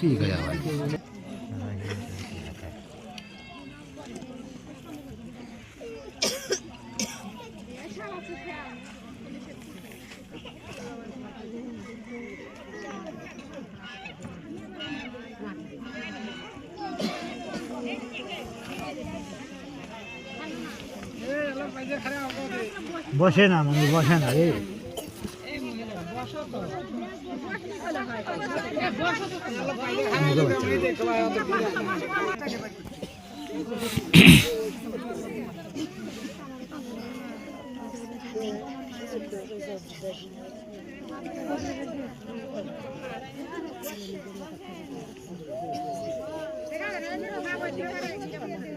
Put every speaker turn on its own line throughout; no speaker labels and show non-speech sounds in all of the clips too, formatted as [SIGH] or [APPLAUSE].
ঠিক আছে বসে না মানে বসে না রে [LAUGHS]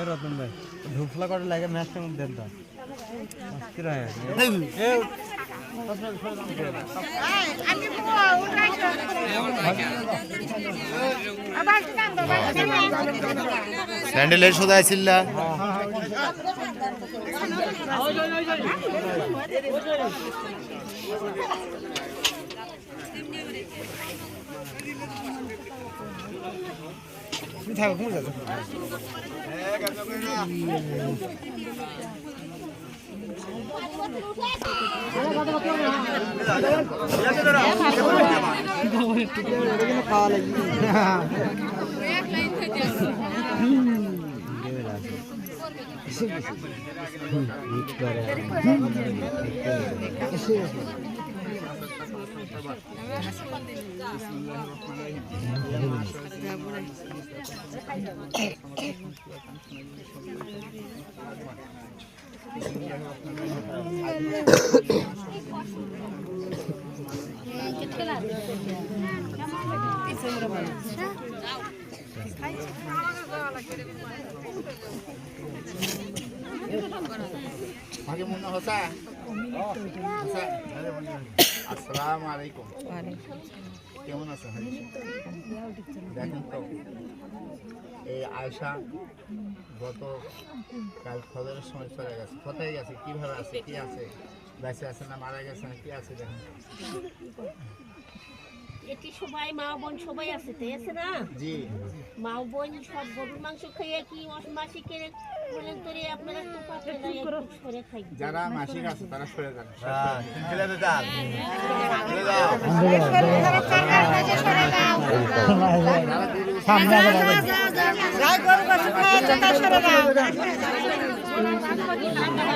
রতন ভাই ধূপলা করে লাগে ম্যাচটা দেন তো
স্যান্ডেলের সোজা ছিল্লা
তুমি থাকো কোন যাচ্ছ খাওয়া লাগবে
আগে মনে হসা আসসালামু আলাইকুম। কেমন আছেন দেখেন তো এই আয়সা গত কাল ফজরের সময় চলে গেছে। কোথায় গেছে? কীভাবে আছে? কি আছে? বেঁচে আছে না মারা গেছে না কি আছে দেখেন।
এটি সবাই মা বোন সবাই আছে তো আছে না
জি
মা বোন সব গরুর মাংস খেয়ে কি মাসিকের বলেন তোরে আপনারা তো পাবেন না একটু করে খাই
যারা মাসিক আছে তারা সরে যান
সামনে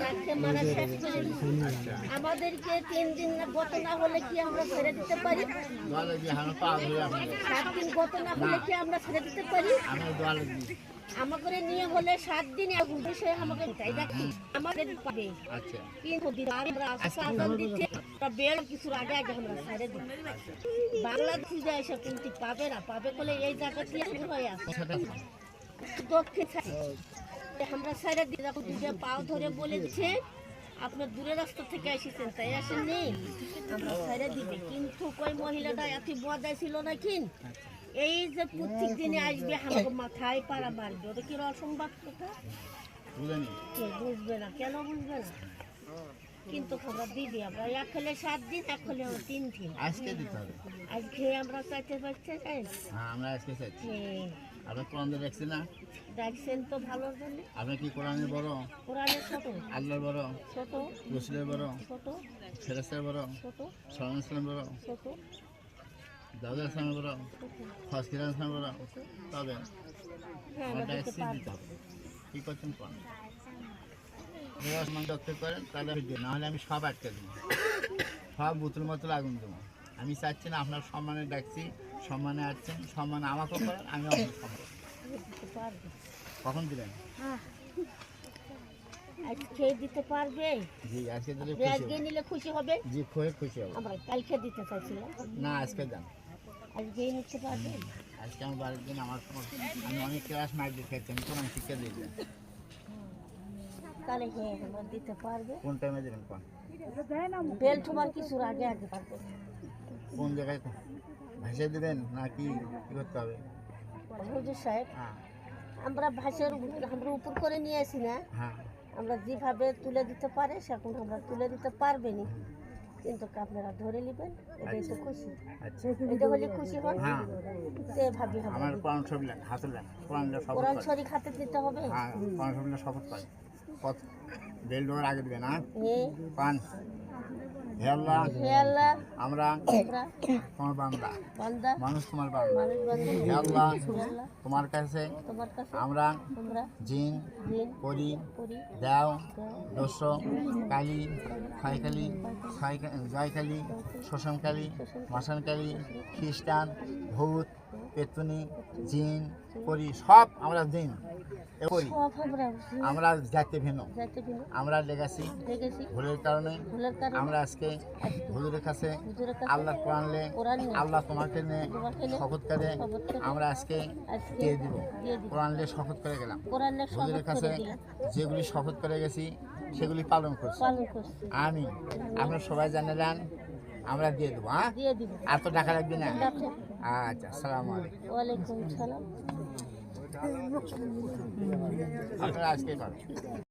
যাকে মারা শেষ করে আমাদেরকে তিন দিন গত না হলে কি আমরা ছেড়ে দিতে পারি? সাত দিন গত না। হলে কি আমরা ছেড়ে দিতে পারি? আমাকে নিয়ে হলে সাত দিন সে আমাকে তাই আমাদের পাবে। কিন্তু আমরা দিচ্ছে বেল কিছুর আগে আগে আমরা ছেড়ে দিই বাংলাদেশি যায় সে কিন্তু পাবে না পাবে বলে এই জায়গা থেকে শুরু হয়ে আসে দক্ষিণ আমরা দিই যখন দুটো পাও ধরে বলে দিচ্ছে আপনার দূরের রাস্তা থেকে এসেছেন তাই আসেননি? আমরা ছেড়ে দিবে। কিন্তু কই মহিলাটা এত বদায় ছিল না কিন এই যে প্রত্যেক দিনে আসবে আমাকে মাথায় পাড়া মারবে। ওটা কি অসম্ভব কথা? বুঝবে না? কেন বুঝবে না? কিন্তু খবর দিবি আমরা। এক হলে সাত দিন এক হলে আমরা তিন দিন।
আজকে দিতে হবে।
আজকে আমরা চাইতে পারছি?
হ্যাঁ আমরা আজকে চাইছি। আপনার কোরআন দিয়ে না।
দেখছেন তো ভালোর জন্য
আপনি কি কোরআনের বড়?
কোরআনের ছোট।
আল্লাহর বড়?
ছোট।
রসুলের বড়?
ছোট।
ফেরাস্তার বড়?
ছোট।
সালাম ইসলাম বড়?
ছোট।
দাউদ ইসলামের বড়? ফসকির ইসলাম বড়? তবে
হ্যাঁ
কি করছেন কোন করেন তাহলে আমি নাহলে আমি সব আটকে দেবো। সব বুতুল মতো আগুন দেবো। আমি চাচ্ছি না আপনার সম্মানে ডাকছি সম্মানে আসছেন সম্মানে আমাকেও করেন আমি আপনার সম্মান কখন দিলেন?
আজ খেয়ে দিতে পারবে।
জি আজকে দিলে খুশি
আজকে নিলে খুশি হবে?
জি খুবই খুশি হব।
আমরা কালকে দিতে চাইছিলাম।
না আজকে দেন।
আজকেই নিতে পারবেন
আজকে আমার বাড়ির দিন আমার আমি অনেক ক্লাস মাইক দিয়ে খেয়েছি আমি শিক্ষা দিয়ে দিলেন
তাহলে হ্যাঁ আমরা দিতে পারবে।
কোন টাইমে দেবেন কোন?
বেল ঠোমার কিছুর আগে আগে পারবে।
কোন জায়গায় ভেসে দেবেন না কি কি করতে হবে?
হুজুর সাহেব
হ্যাঁ।
আমরা ভাষার আমরা উপর করে নিয়ে আসি না।
হ্যাঁ।
আমরা যেভাবে তুলে দিতে পারে সেরকম আমরা তুলে দিতে পারবেনি কিন্তু আপনারা ধরে নেবেন এটাই তো খুশি।
আচ্ছা।
এটা হলে খুশি হন।
হ্যাঁ।
তো এভাবে হবে।
আমার কোরআন হাতে
শরীফ হাতে দিতে হবে?
হ্যাঁ কোরআন দিয়ে শপথ কত বেল ডোর আগে দেবেন হ্যাঁ?
হে
পান। হে আল্লাহ
হে আল্লাহ
আমরা
আমরা
তোমার বান্দা।
বান্দা
মানুষ তোমার বান্দা।
মানুষ
হে আল্লাহ তোমার কাছে।
তোমার কাছে।
আমরা
আমরা
জিন
দিন
করি
করি
দেও
দাও,
দস্য কালী খাইকালী জয়কালী শ্মশানকালী মশানকালী খ্রিস্টান ভূত পেতনি জিন করি সব আমরা জিন করি।
আমরা
যাতে ভিন্ন। আমরা লেগাছি ভুলের কারণে আমরা আজকে হুজুরের কাছে আল্লাহ কোরআন লে
কোরআন নিয়ে
আল্লাহ তোমাকে নিয়ে
তোমাকে
শপথ করে আমরা আজকে দিয়ে দিব।
দিয়ে দিই
কোরআন লে শপথ করে গেলাম। হুজুরের কাছে যেগুলি শপথ করে গেছি সেগুলি পালন করছি।
পালন করছি।
আমি আপনার সবাই জানালেন আমরা দিয়ে দেবো হ্যাঁ? আর তো টাকা লাগবে না? আচ্ছা সালাম আলাইকুম। আপনারা আজকে পাবেন।